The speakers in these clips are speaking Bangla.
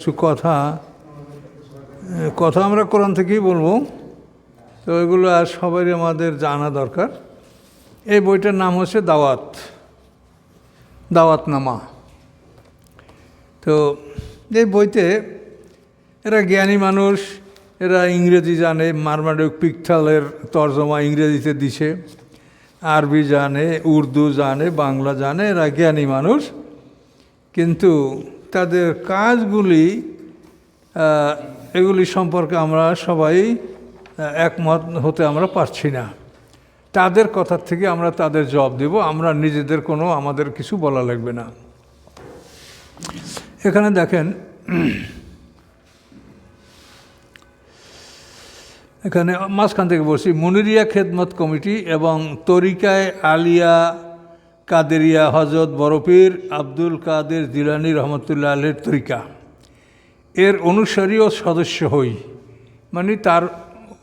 কিছু কথা কথা আমরা কোরআন থেকেই বলব। তো এগুলো আর সবাই আমাদের জানা দরকার। এই বইটার নাম হচ্ছে দাওয়াত, দাওয়াতনামা। তো এই বইতে এরা জ্ঞানী মানুষ, এরা ইংরেজি জানে মারমাডুক পিকথালের তর্জমা ইংরেজিতে দিছে। আরবি জানে, উর্দু জানে, বাংলা জানে, এরা জ্ঞানী মানুষ। কিন্তু তাদের কাজগুলি এগুলি সম্পর্কে আমরা সবাই একমত হতে আমরা পারছি না। তাদের কথার থেকে আমরা তাদের জবাব দেব, আমরা নিজেদের কোনো, আমাদের কিছু বলা লাগবে না। এখানে দেখেন, এখানে মাঝখান থেকে বলছি, মনিরিয়া খেদমত কমিটি এবং তরিকায় আলিয়া কাদেরিয়া হজরত বরফির আব্দুল কাদের জিলানি রহমতুল্লাহ আলের তরিকা। এর অনুসারী ও সদস্য হই। মানে তার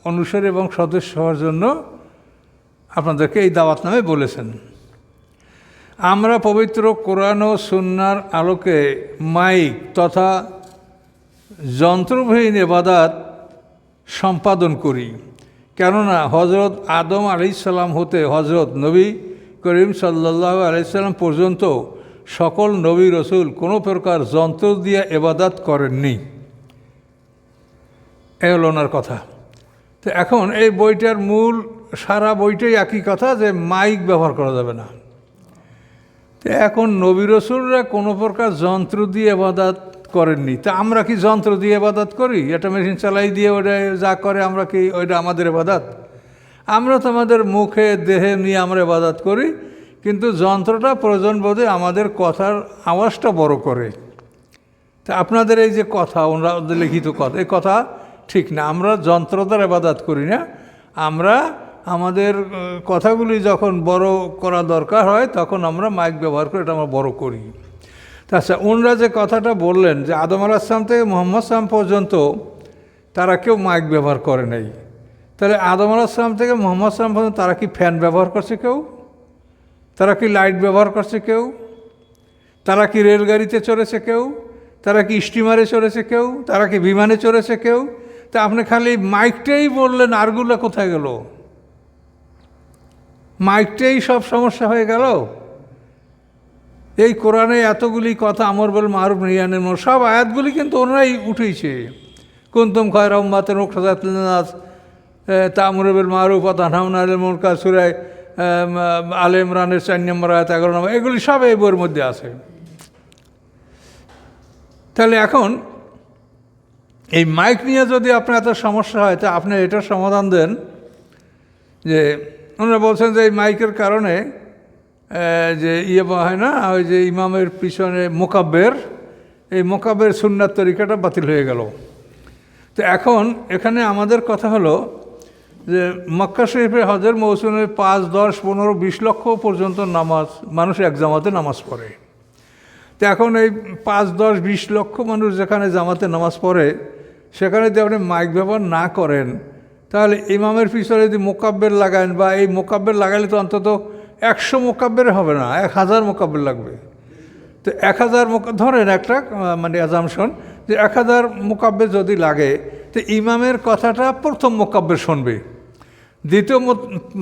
অনুসারী এবং সদস্য হওয়ার জন্য আপনাদেরকে এই দাওয়াত নামে বলেছেন। আমরা পবিত্র কোরআন ও সুন্নার আলোকে মাইক তথা যন্ত্রবিহীন এবাদাত সম্পাদন করি। কেননা হজরত আদম আলাইসাল্লাম হতে হজরত নবী করিম সাল্লাহ আলাইসাল্লাম পর্যন্ত সকল নবী রসুল কোনো প্রকার যন্ত্র দিয়ে এবাদাত করেননি। এ হলো ওনার কথা। তো এখন এই বইটার মূল, সারা বইটাই একই কথা যে মাইক ব্যবহার করা যাবে না। তো এখন নবী রসুলরা কোনো প্রকার যন্ত্র দিয়ে এবাদাত করেননি। তা আমরা কি যন্ত্র দিয়ে এবাদাত করি? এটা মেশিন চালাই দিয়ে ওটা যা করে আমরা কি ওইটা আমাদের এবাদাত আমরা তো আমাদের মুখে, দেহে নিয়ে আমরা এবাদাত করি, কিন্তু যন্ত্রটা প্রয়োজন বোধে আমাদের কথার আওয়াজটা বড় করে। তা আপনাদের এই যে কথা, ওনারা লিখিত কথা, এই কথা ঠিক না। আমরা যন্ত্র দ্বারা এবাদাত করি না। আমরা আমাদের কথাগুলি যখন বড় করা দরকার হয়, তখন আমরা মাইক ব্যবহার করে এটা আমরা বড় করি। আচ্ছা ওনরা যে কথাটা বললেন যে আদম আলাহাম থেকে মোহাম্মদ সালাম পর্যন্ত তারা কেউ মাইক ব্যবহার করে নাই। তাহলে আদম আলাহাম থেকে মোহাম্মদ সালাম পর্যন্ত তারা কি ফ্যান ব্যবহার করছে কেউ? তারা কি লাইট ব্যবহার করছে কেউ? তারা কি রেলগাড়িতে চড়েছে কেউ? তারা কি স্টিমারে চড়েছে কেউ? তারা কি বিমানে চড়েছে কেউ? তা আপনি খালি মাইকটাই বললেন আরগুলো কোথায় গেল? মাইকটাই সব সমস্যা হয়ে গেল? এই কোরআনে এতগুলি কথা আমর বল মারুফ নিয়ানের সব আয়াতগুলি কিন্তু ওনারাই উঠেছে কুন্তম খয় রহমাতের মুখতাজ তামরুবেল মারুফ তাহাউনাল মুরকা সুরায় আলে ইমরানের চার নম্বর আয়াত এগারো নম্বর, এগুলি সব এই বইয়ের মধ্যে আছে। তাহলে এখন এই মাইক নিয়ে যদি আপনার এত সমস্যা হয়, তা আপনি এটার সমাধান দেন যে ওনারা বলছেন যে এই মাইকের কারণে যে ইয়ে হয় না, ওই যে ইমামের পিছনে মোকাব্বের, এই মোকাব্বের সুন্নার তরিকাটা বাতিল হয়ে গেল। তো এখন এখানে আমাদের কথা হলো যে মক্কা শরীফে হজের মৌসুমে পাঁচ, দশ, পনেরো, বিশ লক্ষ পর্যন্ত নামাজ, মানুষ এক জামাতে নামাজ পড়ে। তো এখন এই পাঁচ, দশ, বিশ লক্ষ মানুষ যেখানে জামাতে নামাজ পড়ে, সেখানে যদি আপনি মাইক ব্যবহার না করেন, তাহলে ইমামের পিছনে যদি মোকাব্বের লাগান, বা এই মোকাব্বের লাগালে তো অন্তত একশো মোকাব্বের হবে না, এক হাজার মোকাব্বের লাগবে। তো এক হাজার মোকা, ধরেন একটা মানে অ্যাজামশন যে এক হাজার মোকাব্বের যদি লাগে, তো ইমামের কথাটা প্রথম মোকাব্বের শুনবে। দ্বিতীয়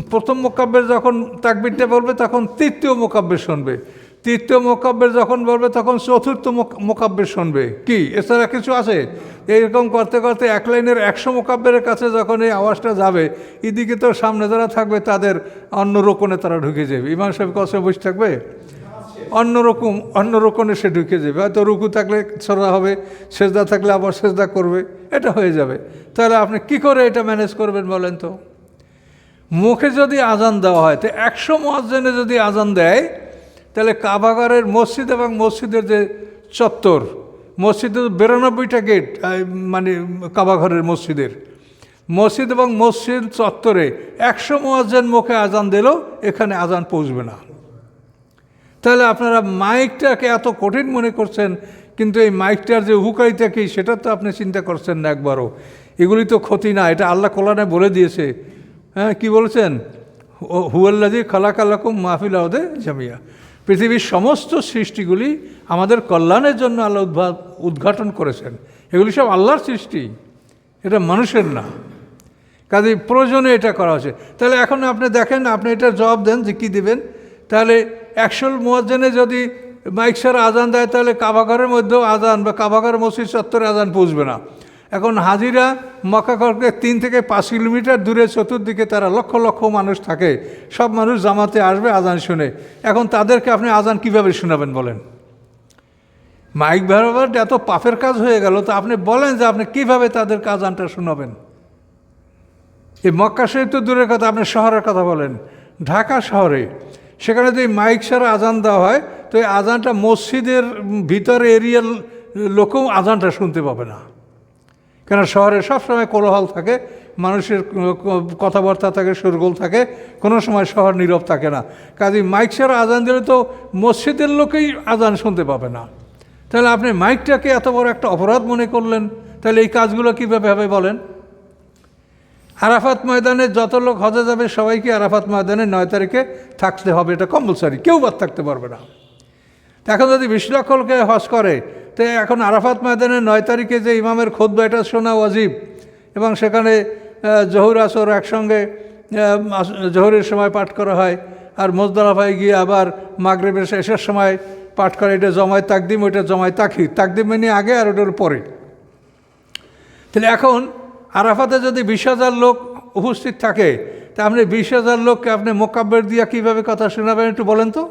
প্রথম মোকাব্বের যখন তাকবিরটা বলবে, তখন তৃতীয় মোকাব্বের শুনবে। তৃতীয় মোকাব্বের যখন বলবে, তখন চতুর্থ মোক- মোকাব্বের শুনবে। কি? এছাড়া কিছু আছে? এইরকম করতে করতে এক লাইনের একশো মোকাব্বের কাছে যখন এই আওয়াজটা যাবে, এদিকে তো সামনে যারা থাকবে, তাদের অন্য রোকনে তারা ঢুকে যাবে। ইমাম সাহেব কষে বসে থাকবে? অন্যরকম অন্য রকমের সে ঢুকে যাবে। হয়তো রুকু থাকলে ছড়া হবে, সেজদা থাকলে আবার সেজদা করবে। এটা হয়ে যাবে। তাহলে আপনি কি করে এটা ম্যানেজ করবেন বলেন তো? মুখে যদি আজান দেওয়া হয়, তো একশো মহাজনে যদি আজান দেয়, তাহলে কাবাগারের মসজিদ এবং মসজিদের যে চত্বর, মসজিদের বিরানব্বইটা গেট মানে কাবাঘরের মসজিদের, মসজিদ এবং মসজিদ চত্বরে একশো মহাজেন মুখে আজান দিলেও এখানে আজান পৌঁছবে না। তাহলে আপনারা মাইকটাকে এত কঠিন মনে করছেন, কিন্তু এই মাইকটার যে উপকারিতা কী, সেটা তো আপনি চিন্তা করছেন না একবারও। এগুলি তো ক্ষতি না, এটা আল্লাহ কোরআনে বলে দিয়েছে। হ্যাঁ কি বলেছেন? হুয়াল্লাজি খালাকালাকুম মাহফিল আহদে জামিয়া। পৃথিবীর সমস্ত সৃষ্টিগুলি আমাদের কল্যাণের জন্য আল্লাহ উদ্ভা, উদ্ঘাটন করেছেন। এগুলি সব আল্লাহর সৃষ্টি। এটা মানুষের না। কাজে প্রয়োজনে এটা করা হচ্ছে তাহলে এখন আপনি দেখেন, আপনি এটা জবাব দেন যে কী দেবেন। তাহলে একশোল মোয়াজ্জেনে যদি মাইক সারা আজান দেয়, তাহলে কাবাঘরের মধ্যেও আজান বা কাবাঘর মসজিদ চত্বরে আজান পৌঁছবে না। এখন হাজিরা মক্কাকরকে তিন থেকে পাঁচ কিলোমিটার দূরে চতুর্দিকে তারা লক্ষ লক্ষ মানুষ থাকে। সব মানুষ জামাতে আসবে, আজান শুনে। এখন তাদেরকে আপনি আজান কীভাবে শোনাবেন বলেন? মাইক ব্যবহার এত পাপের কাজ হয়ে গেল, তো আপনি বলেন যে আপনি কীভাবে তাদেরকে আজানটা শোনাবেন? এই মক্কা শহীদ তো দূরের কথা, আপনি শহরের কথা বলেন। ঢাকা শহরে, সেখানে যদি মাইক ছাড়া আজান দেওয়া হয়, তো এই আজানটা মসজিদের ভিতরে এরিয়ার লোকেও আজানটা শুনতে পাবে না। কেন শহরে সবসময় কোলাহল থাকে, মানুষের কথাবার্তা থাকে সুরগোল থাকে, কোনো সময় শহর নীরব থাকে না। কাজে মাইক ছাড়া আজান দিলে তো মসজিদের লোকেই আজান শুনতে পাবে না। তাহলে আপনি মাইকটাকে এত বড় একটা অপরাধ মনে করলেন, তাহলে এই কাজগুলো কীভাবে হবে বলেন? আরাফাত ময়দানে যত লোক হজে যাবে, সবাইকে আরাফাত ময়দানে নয় তারিখে থাকতে হবে, এটা কম্পালসারি কেউ বাদ থাকতে পারবে না। এখন যদি বিশ লক্ষ লোকে হজ করে, তো এখন আরাফাত ময়দানে নয় তারিখে যে ইমামের খোদবা এটা শোনা ওয়াজিব। এবং সেখানে জহুর আসর একসঙ্গে জহুরের সময় পাঠ করা হয়। আর মোজদালাফায় গিয়ে আবার মাগরেবের শেষের সময় পাঠ করে, এটা জমায় তাকদিম, ওইটা জমায় তাকি তাকদিম মানে আগে আর ওটার পরে। তাহলে এখন আরাফাতে যদি বিশ হাজার লোক উপস্থিত থাকে, তা আপনি বিশ হাজার লোককে আপনি মোকাব্বের দিয়া কীভাবে কথা শোনাবেন একটু বলেন তো?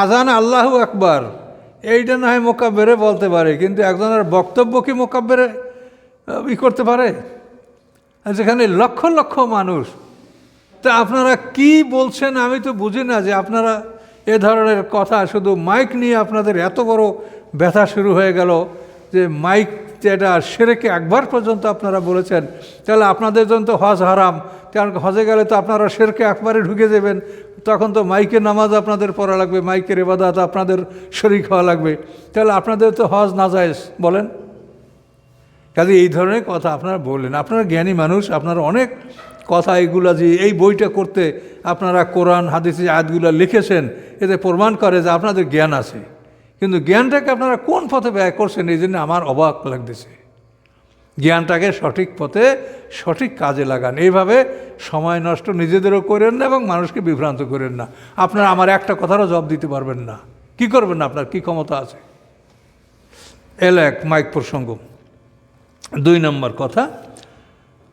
আজান আল্লাহ একবার এইটা না হয় মোকাব্বেরে বলতে পারে, কিন্তু একজনের বক্তব্য কি মোকাব্বেরে ই করতে পারে? যেখানে লক্ষ লক্ষ মানুষ। তা আপনারা কি বলছেন আমি তো বুঝি না যে আপনারা এ ধরনের কথা, শুধু মাইক নিয়ে আপনাদের এত বড় ব্যথা শুরু হয়ে গেল যে মাইক যেটা সেরেকে একবার পর্যন্ত আপনারা বলেছেন, তাহলে আপনাদের জন্য তো হজ হারাম, কারণ হজে গেলে তো আপনারা সেরকে একবারে ঢুকে যাবেন, তখন তো মাইকের নামাজ আপনাদের পড়া লাগবে, মাইকের এবাদাত আপনাদের শরিক হওয়া লাগবে। তাহলে আপনাদের তো হজ না যায় বলেন। কাজে এই ধরনের কথা আপনারা বললেন, আপনারা জ্ঞানী মানুষ, আপনারা অনেক কথা এগুলো যে এই বইটা করতে আপনারা কোরআন, হাদিসে আয়াতগুলো লিখেছেন, এতে প্রমাণ করে যে আপনাদের জ্ঞান আছে। কিন্তু জ্ঞানটাকে আপনারা কোন পথে ব্যয় করছেন, এই জন্য আমার অবাক লাগতেছে। জ্ঞানটাকে সঠিক পথে, সঠিক কাজে লাগান। এইভাবে সময় নষ্ট নিজেদেরও করেন না এবং মানুষকে বিভ্রান্ত করেন না। আপনারা আমার একটা কথারও জবাব দিতে পারবেন না। কি করবেন না আপনার? কি ক্ষমতা আছে? এল এক, মাইক প্রসঙ্গ। দুই নম্বর কথা,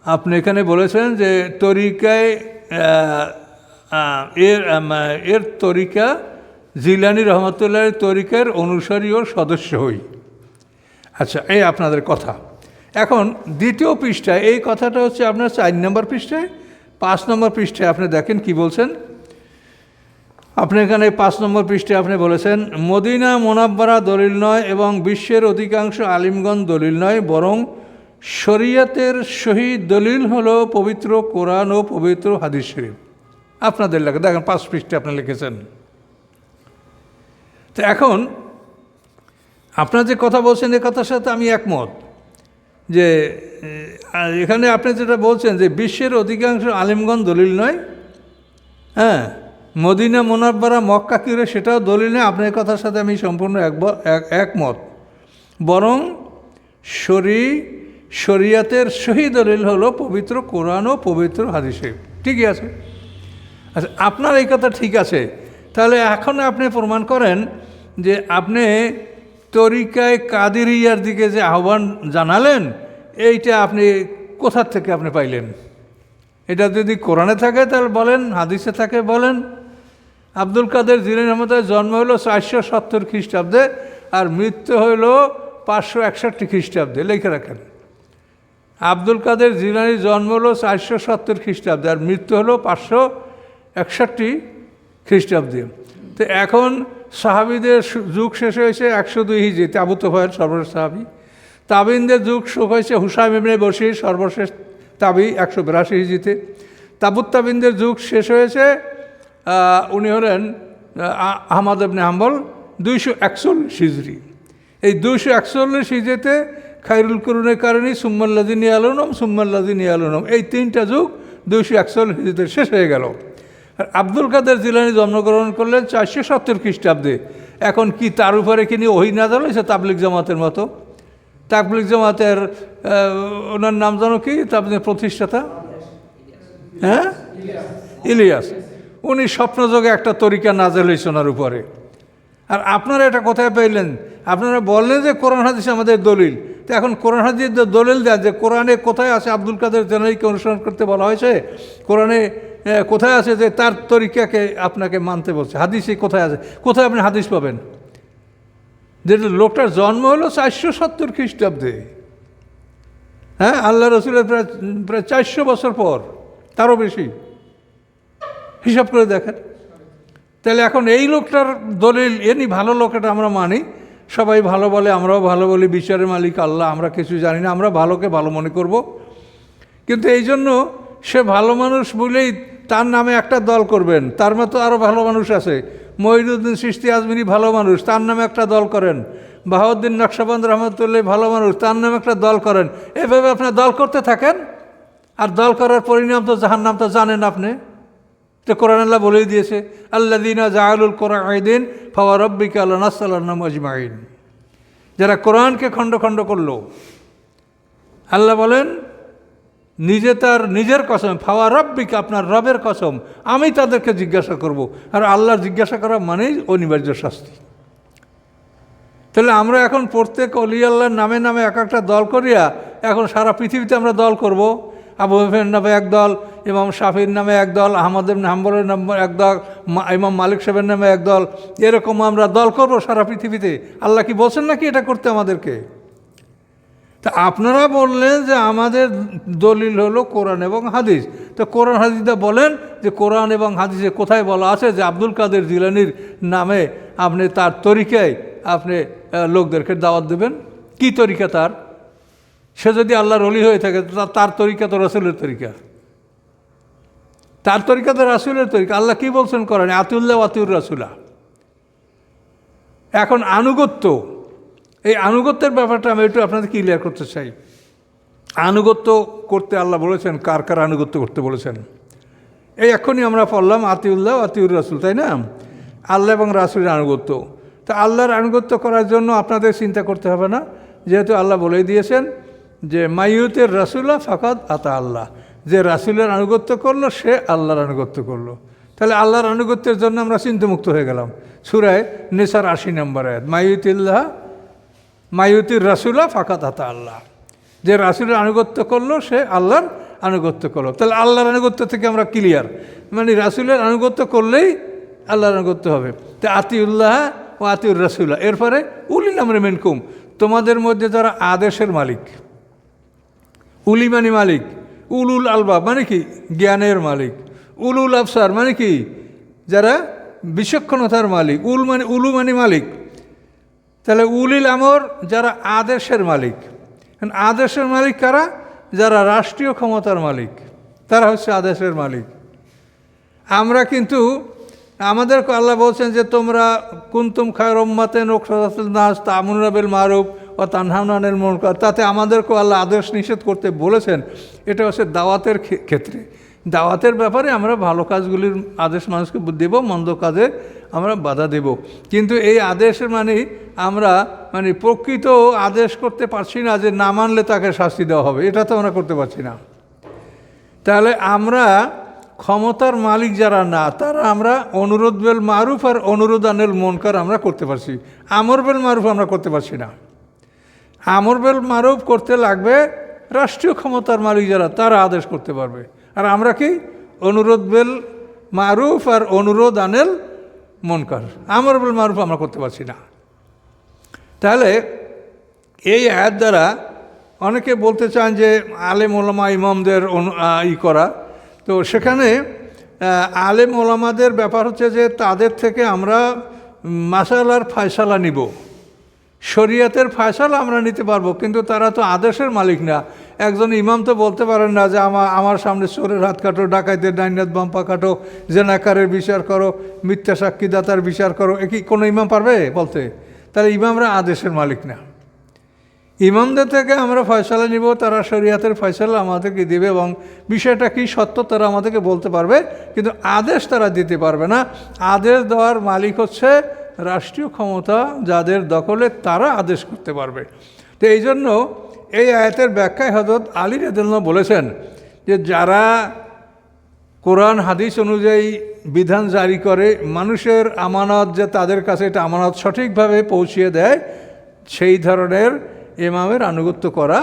আপনি এখানে বলেছেন যে তরিকায় এর এর তরিকা জিলানি রহমতুল্লাহ তরিকের অনুসারী ও সদস্য হই। আচ্ছা এই আপনাদের কথা। এখন দ্বিতীয় পৃষ্ঠায়, এই কথাটা হচ্ছে আপনার চার নম্বর পৃষ্ঠায়। পাঁচ নম্বর পৃষ্ঠায় আপনি দেখেন কি বলছেন? আপনি এখানে পাঁচ নম্বর পৃষ্ঠে আপনি বলেছেন, মদিনা মোনাব্বারা দলিল নয় এবং বিশ্বের অধিকাংশ আলিমগঞ্জ দলিল নয়, বরং শরিয়াতের শহীদ দলিল হল পবিত্র কোরআন ও পবিত্র হাদিস শরীফ। আপনাদের লেখা দেখেন, পাঁচ পৃষ্ঠে আপনি লিখেছেন। তো এখন আপনার যে কথা বলছেন, এ কথার সাথে আমি একমত যে এখানে আপনি যেটা বলছেন যে বিশ্বের অধিকাংশ আলিমগঞ্জ দলিল নয় হ্যাঁ? মদিনা মোনাব্বারা, মক্কা কিরে সেটাও দলিল নয়। আপনার কথার সাথে আমি সম্পূর্ণ একমত। বরং শরী, শরিয়াতের সহি দলিল হলো পবিত্র কোরআন ও পবিত্র হাদিসে। ঠিকই আছে? আচ্ছা আপনার এই কথা ঠিক আছে। তাহলে এখন আপনি প্রমাণ করেন যে আপনি তরিকায় কাদিরিয়ার দিকে যে আহ্বান জানালেন, এইটা আপনি কোথার থেকে আপনি পাইলেন? এটা যদি কোরআনে থাকে তাহলে বলেন, হাদিসে থাকে বলেন। আব্দুল কাদের জিলেন আহমদের জন্ম হলো চারশো সত্তর খ্রিস্টাব্দে আর মৃত্যু হইল পাঁচশো একষট্টি খ্রিস্টাব্দে। লিখে রাখেন। আব্দুল কাদের জিলানির জন্ম হলো চারশো সত্তর খ্রিস্টাব্দে আর মৃত্যু হলো পাঁচশো একষট্টি খ্রিস্টাব্দে। তো এখন সাহাবিদের যুগ শেষ হয়েছে একশো দুই হিজি তাবু তোফায়ের সর্বশেষ সাহাবি। তাবিনদের যুগ শুরু হয়েছে হুসাইম ইবনে বসির সর্বশেষ তাবি একশো বিরাশি হিজিতে তাবুত তাবিনদের যুগ শেষ হয়েছে উনি হলেন আহমদ ইবনে হাম্বল দুইশো একচল্লিশ হিজড়ি। এই দুইশো একচল্লিশ হিজেতে খাইরুল করুনের কারণে সুম্মাল্লাদিনী আলনম সুম্মাল্লাদিনী আলনম এই তিনটা যুগ দুইশো একচল্লিশ হিজড়িতে শেষ হয়ে গেল। আব্দুল কাদের জিলানি জন্মগ্রহণ করলেন চারশো সত্তর খ্রিস্টাব্দে। এখন কি তার উপরে কি নিয়ে ওই নাজাল হয়েছে? তাবলিক জামাতের মতো। তাবলিক জামাতের ওনার নাম জানো কি? তাবলিক প্রতিষ্ঠাতা? হ্যাঁ? ইলিয়াস। উনি স্বপ্নযোগে একটা তরিকা নাজেল হয়েছে ওনার উপরে। আর আপনারা এটা কোথায় পেলেন আপনারা বললেন যে কোরআন হাদিস আমাদের দলিল। তো এখন কোরআন হাদিস দলিল দেন যে কোরআনে কোথায় আছে আব্দুল কাদের জেনারিকে অনুসরণ করতে বলা হয়েছে? কোরআনে কোথায় আছে যে তার তরিকাকে আপনাকে মানতে বলছে? হাদিসে কোথায় আছে? কোথায় আপনি হাদিস পাবেন? যে লোকটার জন্ম হলো চারশো সত্তর খ্রিস্টাব্দে। হ্যাঁ আল্লাহ রসুলের প্রায় প্রায় চারশো বছর পর, তারও বেশি। হিসাব করে দেখেন। তাহলে এখন এই লোকটার দলিল, এনি ভালো লোক এটা আমরা মানি। সবাই ভালো বলে, আমরাও ভালো বলি, বিচারের মালিক আল্লাহ, আমরা কিছু জানি না, আমরা ভালোকে ভালো মনে করব। কিন্তু এই জন্য সে ভালো মানুষ বলেই তার নামে একটা দল করবেন, তার মতো আরও ভালো মানুষ আছে। মহিদুদ্দিন সৃষ্টি আজমিনী ভালো মানুষ, তার নামে একটা দল করেন। বাহাউদ্দিন নকশাবন্দ রহমতুল্লাহ ভালো মানুষ, তার নামে একটা দল করেন। এভাবে আপনার দল করতে থাকেন? আর দল করার পরিণাম তো যাহার নাম তো জানেন আপনি। তো কোরআন আল্লাহ বলেই দিয়েছে আল্লা দিনা জাহালুল কোরআন আইদিন ফাওয়া রব্বিকা আল্লাহ আজমাইন। যারা কোরআনকে খণ্ড খণ্ড করল, আল্লাহ বলেন নিজে তার নিজের কসম, ফাওয়া রব্বিকা, আপনার রবের কসম, আমি তাদেরকে জিজ্ঞাসা করব। আর আল্লাহর জিজ্ঞাসা করা মানেই অনিবার্য শাস্তি। তাহলে আমরা এখন প্রত্যেক অলি আল্লাহর নামে নামে এক একটা দল করিয়া এখন সারা পৃথিবীতে আমরা দল করব। আবু হাফের নামে এক দল, ইমাম শাফির নামে এক দল, আহমদ হাম্বরের নামে এক দল ইমাম মালিক সাহেবের নামে এক দল, এরকম আমরা দল করব সারা পৃথিবীতে। আল্লাহ কি বলছেন নাকি এটা করতে আমাদেরকে? তা আপনারা বললেন যে আমাদের দলিল হলো কোরআন এবং হাদিস। তো কোরআন হাদিসটা বলেন যে কোরআন এবং হাদিসে কোথায় বলা আছে যে আব্দুল কাদের জিলানির নামে আপনি তার তরিকায় আপনি লোকদেরকে দাওয়াত দেবেন। কি তরিকা তার? সে যদি আল্লাহর অলি হয়ে থাকে তার- তার তরিকা তো রসুলের তরিকা। তার তরিকা তো রাসুলের তরিকা। আল্লাহ কী বলছেন করেন আতুল্লাহ আতুর রাসুলা। এখন আনুগত্য এই আনুগত্যের ব্যাপারটা আমি একটু আপনাদের ক্লিয়ার করতে চাই। আনুগত্য করতে আল্লাহ বলেছেন, কার কার আনুগত্য করতে বলেছেন? এই এখনই আমরা পড়লাম আতিউল্লাহ আতিউর রাসুল, তাই না? আল্লাহ এবং রাসুলের আনুগত্য। তা আল্লাহর আনুগত্য করার জন্য আপনাদের চিন্তা করতে হবে না। যেহেতু আল্লাহ বলেই দিয়েছেন যে, মাইয়ুতের রাসুল্লাহ ফাকাদ আতা আল্লাহ। যে রাসুলের আনুগত্য করল, সে আল্লাহর আনুগত্য করল। তাহলে আল্লাহর আনুগত্যের জন্য আমরা চিন্তামুক্ত হয়ে গেলাম। সুরায় নেসার আশি নম্বর আয়াত, মাইয়ুতিল্লাহ মায়ুতির রাসুলা ফাঁকাত হাতা আল্লাহ। যে রাসুলের আনুগত্য করল, সে আল্লাহর আনুগত্য করল। তাহলে আল্লাহর আনুগত্য থেকে আমরা ক্লিয়ার মানে রাসুলের আনুগত্য করলেই আল্লাহর আনুগত্য হবে। তো আতিউল্লাহ ও আতিউর রাসুল্লাহ এরপরে উলিল আমরে মেনকুম। তোমাদের মধ্যে যারা আদেশের মালিক উলি মানে মালিক, উলুল আলবাব মানে কি? জ্ঞানের মালিক। উলুল আফসার মানে কি? যারা বিচক্ষণতার মালিক। উল মানে উলু মানে মালিক। তাহলে উলিল আমর যারা আদেশের মালিক। আদেশের মালিক কারা? যারা রাষ্ট্রীয় ক্ষমতার মালিক। তারা হচ্ছে আদেশের মালিক। আমরা কিন্তু, আমাদেরকে আল্লাহ বলছেন যে তোমরা কুন্তুম খায় ওকসাদাতুল নাস তামুনাবিল মারুফ ও তানহানানের মনকার। তাতে আমাদেরকে আল্লাহ আদেশ নিষেধ করতে বলেছেন। এটা হচ্ছে দাওয়াতের ক্ষেত্রে। দাওয়াতের ব্যাপারে আমরা ভালো কাজগুলির আদেশ মানুষকে দেব, মন্দ কাজে আমরা বাধা দেব। কিন্তু এই আদেশের মানে আমরা মানে প্রকৃত আদেশ করতে পারছি না যে না মানলে তাকে শাস্তি দেওয়া হবে। এটা তো আমরা করতে পারছি না। তাহলে আমরা ক্ষমতার মালিক যারা না, তারা আমরা অনুরোধ বেল মারুফ আর অনুরোধ আনেল মনকার আমরা করতে পারছি। আমর বেল মারুফ আমরা করতে পারছি না। আমর বেল মারুফ করতে লাগবে রাষ্ট্রীয় ক্ষমতার মালিক যারা, তারা আদেশ করতে পারবে। আর আমরা কি? অনুরোধ বেল মারুফ আর অনুরোধ আনেল মনকার। আমর বেল মারুফ আমরা করতে পারছি না। তাহলে এই আয়াত দ্বারা অনেকে বলতে চান যে আলেম ওলামা ইমামদের ই করা। তো সেখানে আলেম ওলামাদের ব্যাপার হচ্ছে যে তাদের থেকে আমরা মাসালার ফায়সালা নিব। শরীয়তের ফায়সালা আমরা নিতে পারব, কিন্তু তারা তো আদেশের মালিক না। একজন ইমাম তো বলতে পারেন না যে আমার আমার সামনে চোরের হাত কাটো, ডাকাইতের ডাইনাত বাম্পা কাটো, জেনাকারের বিচার করো, মিথ্যা সাক্ষীদাতার বিচার করো। এ কি কোনো ইমাম পারবে বলতে? তাহলে ইমামরা আদেশের মালিক না। ইমামদের থেকে আমরা ফয়সালা নিব, তারা শরিয়াতের ফয়সালা আমাদেরকে দিবে এবং বিষয়টা কি সত্য তারা আমাদেরকে বলতে পারবে, কিন্তু আদেশ তারা দিতে পারবে না। আদেশ দেওয়ার মালিক হচ্ছে রাষ্ট্রীয় ক্ষমতা যাদের দখলে তারা আদেশ করতে পারবে। তো এই জন্য এই আয়াতের ব্যাখ্যায় হজরত আলী রেদুল্লাহ বলেছেন যে যারা কোরআন, হাদিস অনুযায়ী বিধান জারি করে, মানুষের আমানত যে তাদের কাছে এটা আমানত সঠিকভাবে পৌঁছিয়ে দেয়, সেই ধরনের ইমামের আনুগত্য করা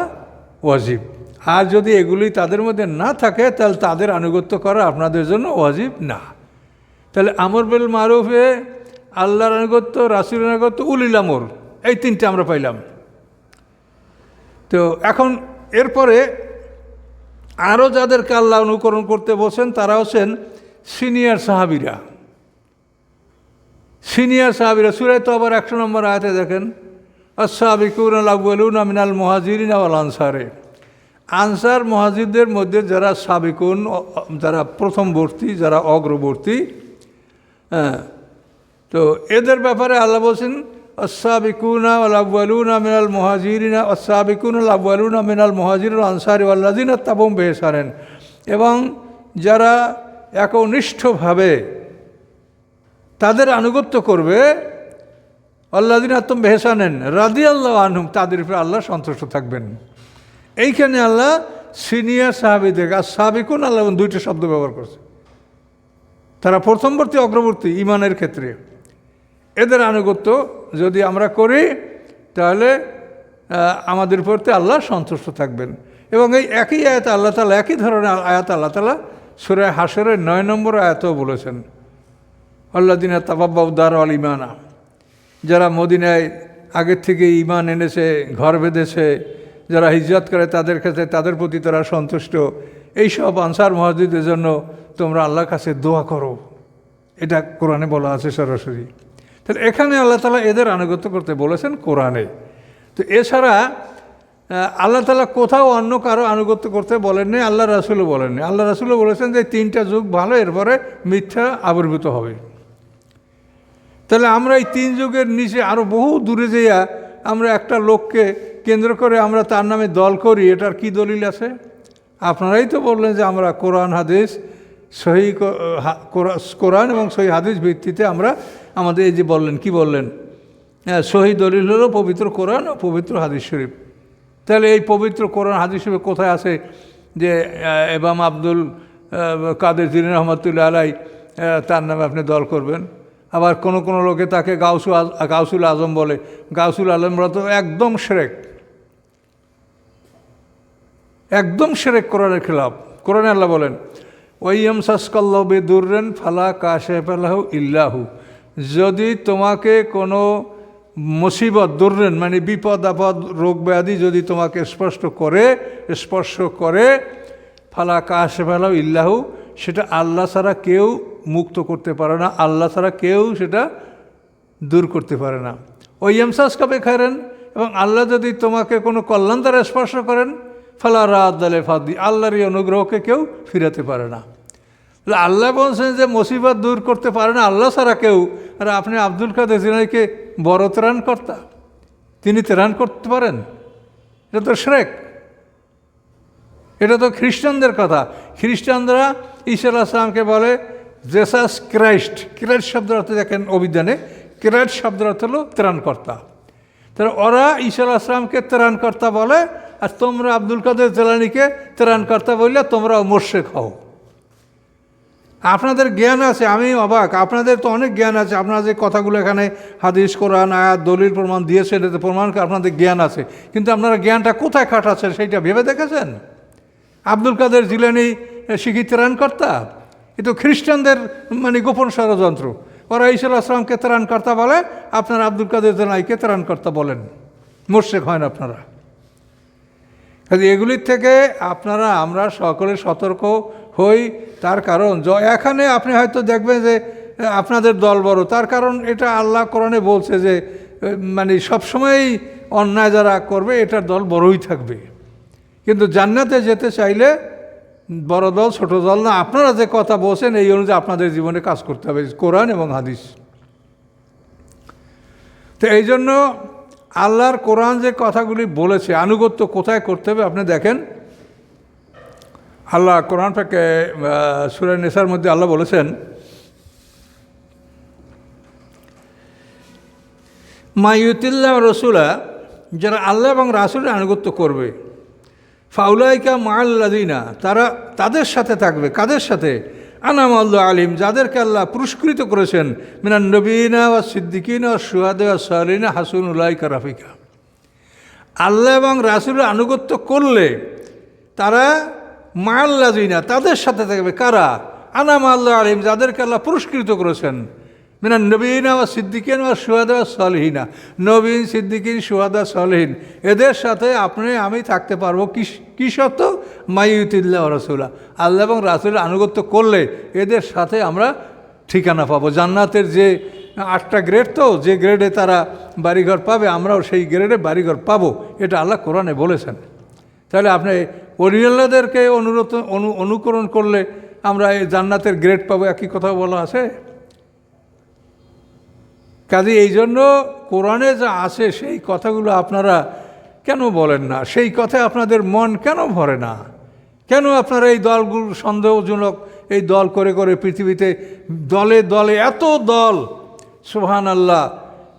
ওয়াজিব। আর যদি এগুলি তাদের মধ্যে না থাকে, তাহলে তাদের আনুগত্য করা আপনাদের জন্য ওয়াজিব না। তাহলে আমর বেল মারুফে আল্লাহর আনুগত্য, রাসুলের আনুগত্য, উলিল আমর, এই তিনটে আমরা পাইলাম। তো এখন এরপরে আরও যাদেরকে আল্লাহ অনুকরণ করতে বলছেন তারা হচ্ছেন সিনিয়র সাহাবিরা। সিনিয়র সাহাবিরা সুরাই তো আবার একশো নম্বর আয়াতে দেখেন আসাবিকুন আলাবুলুন আমিনাল মহাজিরিন আল আনসারে। আনসার মহাজিরদের মধ্যে যারা সাবিকুন যারা প্রথমবর্তী, যারা অগ্রবর্তী হ্যাঁ তো এদের ব্যাপারে আল্লাহ বলছেন আসাবিকুনা আলাবুলুন আমিনাল মহাজিরিনা আসাবিকুন আলাবুলুন আমিনাল মহাজির আনসারি আল্লাদিন তাবম বেহসারেন এবং যারা একনিষ্ঠভাবে তাদের আনুগত্য করবে আল্লাদিন আত্ম বেহসানেন রাদি আল্লাহ আনহুম, তাদের উপরে আল্লাহ সন্তুষ্ট থাকবেন। এইখানে আল্লাহ সিনিয়র সাহাবিদের আর সাহাবিকুন আল্লাহ দুইটা শব্দ ব্যবহার করছে। তারা প্রথমবর্তী, অগ্রবর্তী ইমানের ক্ষেত্রে। এদের আনুগত্য যদি আমরা করি, তাহলে আমাদের প্রতি আল্লাহ সন্তুষ্ট থাকবেন। এবং এই একই আয়াত আল্লাহ তালা একই ধরনের আয়াত আল্লাহ তালা সুরায় হাসরের নয় নম্বর আয়াতও বলেছেন আল্লাহ দিনা তাবাব্বাউদ্দার আল ইমানা যারা মদিনায় আগের থেকে ইমান এনেছে, ঘর বেঁধেছে, যারা হিজরত করে তাদের কাছে, তাদের প্রতি তারা সন্তুষ্ট। এইসব আনসার মহাজিদের জন্য তোমরা আল্লাহর কাছে দোয়া করো। এটা কোরআনে বলা আছে সরাসরি। তাহলে এখানে আল্লাহ তালা এদের আনুগত্য করতে বলেছেন কোরআনে। তো এছাড়া আল্লাহ তালা কোথাও অন্য কারও আনুগত্য করতে বলেননি, আল্লাহ রাসুলও বলেননি। আল্লাহ রাসুলও বলেছেন যে তিনটা যুগ ভালো, এরপরে মিথ্যা আবির্ভূত হবে। তাহলে আমরা এই তিন যুগের নিচে আরও বহু দূরে যেয়া আমরা একটা লোককে কেন্দ্র করে আমরা তার নামে দল করি, এটার কি দলিল আছে? আপনারাই তো বললেন যে আমরা কোরআন, হাদিস, সহি কোরআন এবং সহি হাদিস ভিত্তিতে আমরা আমাদের এই যে বললেন, কি বললেন? হ্যাঁ শহীদ দলিল হলো পবিত্র কোরআন ও পবিত্র হাদিস শরীফ। তাহলে এই পবিত্র কোরআন হাদিস শরীফ কোথায় আছে যে এবাম আব্দুল কাদের জিন রহমতুল্লাহ আলাই তার নামে আপনি দল করবেন? আবার কোনো কোনো লোকে তাকে গাউসু গাউসুল আজম বলে। গাউসুল আলমরা তো একদম সেরেক। একদম সেরেক কোরআনের খেলাফ। কোরআনে আল্লাহ বলেন ওয়াইয়াম সাসকাল্লাহ বেদুরেন ফালা কাশেফালাহ ইল্লাহু। যদি তোমাকে কোনো মুসিবত দুর্রেন মানে বিপদ, আপদ, রোগ ব্যাধি যদি তোমাকে স্পষ্ট করে, স্পর্শ করে, ফালা কাশেফালাহ ইল্লাহু, সেটা আল্লাহ ছাড়া কেউ মুক্ত করতে পারে না, আল্লাহ ছাড়া কেউ সেটা দূর করতে পারে না। ওই এমসাস কবে খারেন এবং আল্লাহ যদি তোমাকে কোনো কল্যাণ দ্বারা স্পর্শ করেন, ফালা রাত দালে ফাদি, আল্লাহর এই অনুগ্রহকে কেউ ফিরাতে পারে না। আল্লাহ বলছেন যে মুসিবত দূর করতে পারে না আল্লাহ ছাড়া কেউ। আর আপনি আব্দুল কাদের জিনাইকে বড় ত্রাণ কর্তা তিনি ত্রাণ করতে পারেন? এটা তো শ্রেক। এটা তো খ্রিস্টানদের কথা। খ্রিস্টানরা ঈশ্বর আসলামকে বলে জেসাস ক্রাইস্ট। ক্রাইস্ট শব্দের অর্থ দেখেন অভিধানে। ক্রাইস্ট শব্দের অর্থ হলো ত্রাণকর্তা। তাহলে ওরা ঈশ্বর আসলামকে ত্রাণকর্তা বলে, আর তোমরা আব্দুল কাদের জেলানিকে ত্রাণকর্তা বললে তোমরা মোর্শেক হও। আপনাদের জ্ঞান আছে আমি অবাক। আপনাদের তো অনেক জ্ঞান আছে, আপনারা যে কথাগুলো এখানে হাদিস, কোরআন, আয়াত, দলিল প্রমাণ দিয়েছেন, এতে প্রমাণ আপনাদের জ্ঞান আছে। কিন্তু আপনারা জ্ঞানটা কোথায় খাটাচ্ছেন সেইটা ভেবে দেখেছেন? আব্দুল কাদের জিলানি শিখি ত্রাণকর্তা? এ তো খ্রিস্টানদের মানে গোপন ষড়যন্ত্র। ওরা ঈশ্বর আসলামকে ত্রাণকর্তা বলে, আপনারা আব্দুল কাদের জেলাইকে ত্রাণকর্তা বলেন। মোর্শেক হয় না আপনারা। কাজে এগুলির থেকে আপনারা, আমরা সকলে সতর্ক হই, তার কারণ। এখানে আপনি হয়তো দেখবেন যে, আপনাদের দল বড়। তার কারণ এটা আল্লাহ কোরআনে বলছে যে মানে সবসময়ই অন্যায় যারা করবে, এটার দল বড়ই থাকবে। কিন্তু জান্নাতে যেতে চাইলে বড় দল, ছোট দল না। আপনারা যে কথা বলছেন, এই অনুযায়ী আপনাদের জীবনে কাজ করতে হবে। কোরআন এবং হাদিস। তো এই জন্য আল্লাহর কোরআন যে কথাগুলি বলেছে, আনুগত্য কোথায় করতে হবে আপনি দেখেন। আল্লাহ কোরআন থেকে সুরে নেশার মধ্যে আল্লাহ বলেছেন মাইয়ুতিল্লাহ রসুলা যারা আল্লাহ এবং রাসুলের আনুগত্য করবে, ফাউলাইকা মাল্লাদিনা তারা তাদের সাথে থাকবে। কাদের সাথে? আনাম আল্লাহ আলিম, যাদেরকে আল্লাহ পুরস্কৃত করেছেন। মিনান নবীনা বা সিদ্দিকিন সুহাদে সালিনা হাসুন উল্লাইকা রাফিকা। আল্লাহ এবং রাসুলের আনুগত্য করলে তারা মাল্লাদিনা তাদের সাথে থাকবে কারা? আনাম আল্লাহ আলিম যাদেরকে আল্লাহ পুরস্কৃত করেছেন। মিনান নবীনা বা সিদ্দিকিন বা সুহাদা সলহিনা। নবীন, সিদ্দিকিন সুহাদা সলহীন, এদের সাথে আপনি, আমি থাকতে পারব। কি কী সত্য মাইউতিল্লাহ রসুল্লাহ আল্লাহ এবং রাসুলের আনুগত্য করলে এদের সাথে আমরা ঠিকানা পাবো। জান্নাতের যে আটটা গ্রেড তো, যে গ্রেডে তারা বাড়িঘর পাবে, আমরাও সেই গ্রেডে বাড়িঘর পাবো। এটা আল্লাহ কোরআনে বলেছেন। তাহলে আপনি অরিয়াল্লাদেরকে অনুরোধ, অনু, অনুকরণ করলে আমরা এই জান্নাতের গ্রেড পাবো, একই কথা বলা আছে। কাজে এই জন্য কোরআনে যা আছে, সেই কথাগুলো আপনারা কেন বলেন না? সেই কথায় আপনাদের মন কেন ভরে না? কেন আপনারা এই দলগুলো সন্দেহজনক, এই দল করে করে পৃথিবীতে দলে দলে এত দল? সুহান আল্লাহ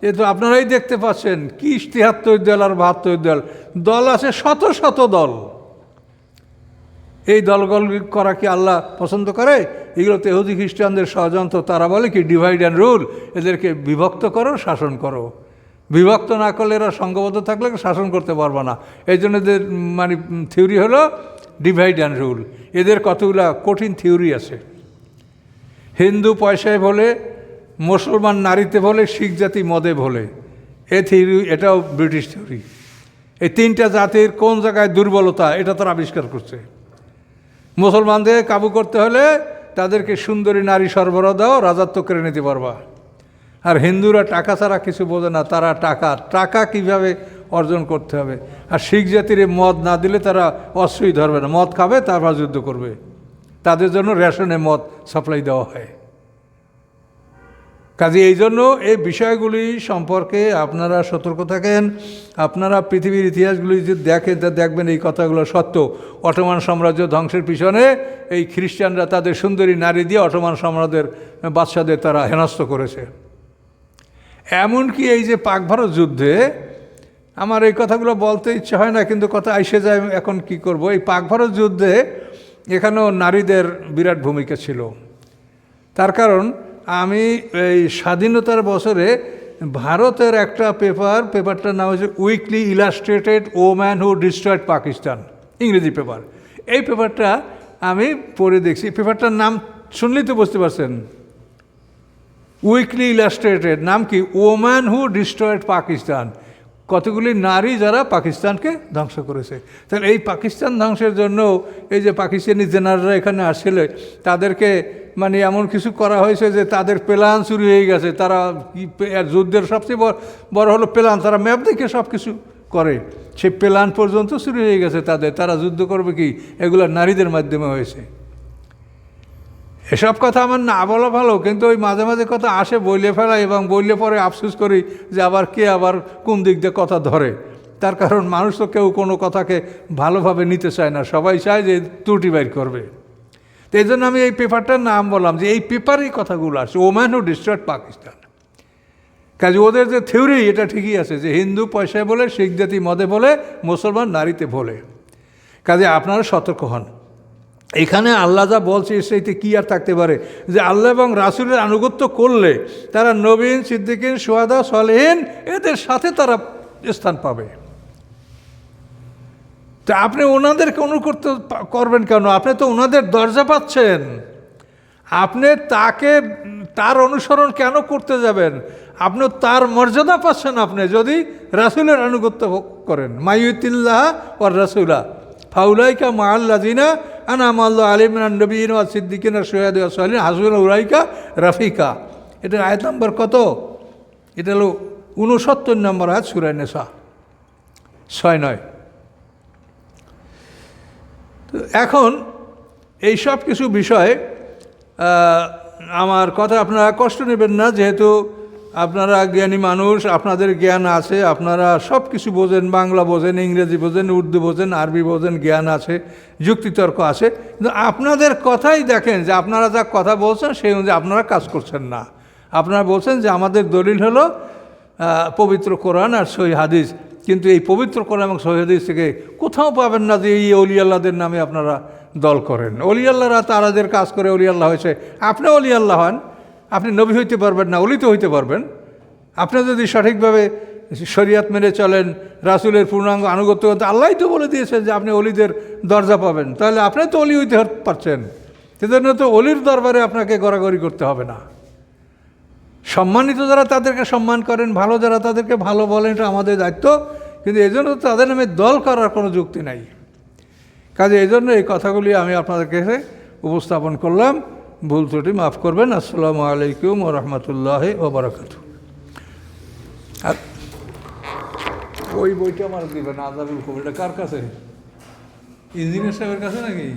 এ তো আপনারাই দেখতে পাচ্ছেন, কি তিয়াত্তর দল আর বাহাত্তর দল। দল আছে শত শত দল। এই দলগুলি করা কি আল্লাহ পছন্দ করে? এগুলো তেহুদি খ্রিস্টানদের ষড়যন্ত্র, তারা বলে কি ডিভাইড অ্যান্ড রুল এদেরকে বিভক্ত করো, শাসন করো। বিভক্ত না করলে এরা সঙ্গবদ্ধ থাকলে শাসন করতে পারব না। এই জন্য এদের মানে থিওরি হলো ডিভাইড অ্যান্ড রুল এদের কতগুলো কঠিন থিওরি আছে। হিন্দু পয়সায় বলে মুসলমান নারীতে বলে শিখ জাতি মদে বলে এ থিওরি এটাও ব্রিটিশ থিওরি এই তিনটা জাতির কোন জায়গায় দুর্বলতা, এটা তারা আবিষ্কার করছে। মুসলমানদের কাবু করতে হলে তাদেরকে সুন্দরী নারী সরবরাহ দাও, রাজত্ব করে নিতে পারবা। আর হিন্দুরা টাকা ছাড়া কিছু বোঝে না, তারা টাকা। টাকা কীভাবে অর্জন করতে হবে? আর শিখ জাতির মদ না দিলে তারা অস্ত্রই ধরবে না। মদ খাবে, তারপর যুদ্ধ করবে। তাদের জন্য রেশনে মদ সাপ্লাই দেওয়া হয়। কাজে এই জন্য এই বিষয়গুলি সম্পর্কে আপনারা সতর্ক থাকেন। আপনারা পৃথিবীর ইতিহাসগুলি যদি দেখেন তা দেখবেন এই কথাগুলো সত্য। অটোমান সাম্রাজ্য ধ্বংসের পিছনে এই খ্রিস্টানরা তাদের সুন্দরী নারী দিয়ে অটোমান সাম্রাজ্যের বাচ্চাদের তারা হেনস্থ করেছে। এমনকি এই যে পাক ভারত যুদ্ধে আমার এই কথাগুলো বলতে ইচ্ছে হয় না, কিন্তু কথা আইসে যায় এখন কি করব? এই পাক ভারত যুদ্ধে এখানেও নারীদের বিরাট ভূমিকা ছিল। তার কারণ আমি এই স্বাধীনতার বছরে ভারতের একটা পেপার, পেপারটার নাম হচ্ছে উইকলি ইলাস্ট্রেটেড ও ম্যান হু ডিস্ট্রয়েড পাকিস্তান ইংরেজি পেপার। এই পেপারটা আমি পড়ে দেখছি। পেপারটার নাম শুনলেই তো বুঝতে পারছেন। উইকলি ইলাস্ট্রেটেড নাম কি? ওম্যান হু ডিস্ট্রয়েড পাকিস্তান কতগুলি নারী যারা পাকিস্তানকে ধ্বংস করেছে। তাহলে এই পাকিস্তান ধ্বংসের জন্য এই যে পাকিস্তানি জেনারেলরা এখানে আসছিল তাদেরকে মানে এমন কিছু করা হয়েছে যে তাদের প্ল্যান শুরু হয়ে গেছে। তারা যুদ্ধের সবচেয়ে বড় হলো প্ল্যান। তারা ম্যাপ দেখে সব কিছু করে। সেই প্ল্যান পর্যন্ত শুরু হয়ে গেছে তাদের। তারা যুদ্ধ করবে কি? এগুলো নারীদের মাধ্যমে হয়েছে। এসব কথা আমার না বলা ভালো, কিন্তু ওই মাঝে মাঝে কথা আসে, বইলে ফেলা এবং বইলে পরে আফসোস করি যে আবার কে আবার কোন দিক দিয়ে কথা ধরে। তার কারণ মানুষ তো কেউ কোনো কথাকে ভালোভাবে নিতে চায় না, সবাই চায় যে ত্রুটি বাইর করবে। তো এই জন্য আমি এই পেপারটার নাম বললাম যে এই পেপারেই কথাগুলো আসছে ওম্যান হু ডিস্ট্রয়েড পাকিস্তান। কাজে ওদের যে থিওরি, এটা ঠিকই আছে যে হিন্দু পয়সায় বলে, শিখ জাতি মদে বলে, মুসলমান নারীতে বলে। কাজে আপনারা সতর্ক হন। এখানে আল্লাহ যা বলছে, সেইতে কী আর থাকতে পারে? যে আল্লাহ এবং রাসুলের আনুগত্য করলে তারা নবীন, সিদ্দিকিন সোয়াদা সলেহীন, এদের সাথে তারা স্থান পাবে। তা আপনি ওনাদেরকে অনুকর্ত করবেন কেন? আপনি তো ওনাদের দরজা পাচ্ছেন। আপনি তাকে, তার অনুসরণ কেন করতে যাবেন? আপনি তার মর্যাদা পাচ্ছেন আপনি, যদি রাসুলের আনুগত্য করেন। মাইউতিল্লাহ ও রাসুলা, ফাউলাইকা মাল্লাদিনা আনাম আল্লাহ আলিমিন নবীন ওয়া সিদ্দিকিন সৈয়দ সালিন হাসুন উরাইকা রফিকা। এটা আয়াত নম্বর কত? এটা হলো উনসত্তর নম্বর আয়াত সুরায় নেশা ছয় নয়। তো এখন এই সব কিছু বিষয় আমার কথা আপনারা কষ্ট নেবেন না, যেহেতু আপনারা জ্ঞানী মানুষ, আপনাদের জ্ঞান আছে, আপনারা সব কিছু বোঝেন, বাংলা বোঝেন, ইংরেজি বোঝেন, উর্দু বোঝেন, আরবি বোঝেন, জ্ঞান আছে, যুক্তিতর্ক আছে। কিন্তু আপনাদের কথাই দেখেন যে আপনারা যা কথা বলছেন, সেই অনুযায়ী আপনারা কাজ করছেন না। আপনারা বলছেন যে আমাদের দলিল হলো পবিত্র কোরআন আর সহি হাদিস। কিন্তু এই পবিত্র কোরআন এবং সহি হাদিস থেকে কোথাও পাবেন না যে এই অলি আল্লাহদের নামে আপনারা দল করেন। অলি আল্লাহরা তারাদের কাজ করে অলি আল্লাহ হয়েছে। আপনি অলি আল্লাহ হন। আপনি নবী হইতে পারবেন না অলি তো হইতে পারবেন। আপনি যদি সঠিকভাবে শরিয়াত মেনে চলেন, রাসুলের পূর্ণাঙ্গ আনুগত্য করতে আল্লাহই তো বলে দিয়েছেন যে আপনি অলিদের দরজা পাবেন। তাহলে আপনি তো অলি হইতে পারছেন। সেজন্য তো অলির দরবারে আপনাকে গড়াগড়ি করতে হবে না। সম্মানিত যারা তাদেরকে সম্মান করেন, ভালো যারা তাদেরকে ভালো বলেন, এটা আমাদের দায়িত্ব। কিন্তু এই জন্য তাদের নামে দল করার কোনো যুক্তি নাই। কাজে এই জন্য এই কথাগুলি আমি আপনাদের কাছে উপস্থাপন করলাম। ভুল ত্রুটি, মাফ করবেন। আসসালামু আলাইকুম ও রহমতুল্লাহ ওবরাকাত বারাকাতু আর ওই বইটা আমার দিবেন আজাবুল কবিরটা কার কাছে? ইঞ্জিনিয়ার সাহেবের কাছে নাকি?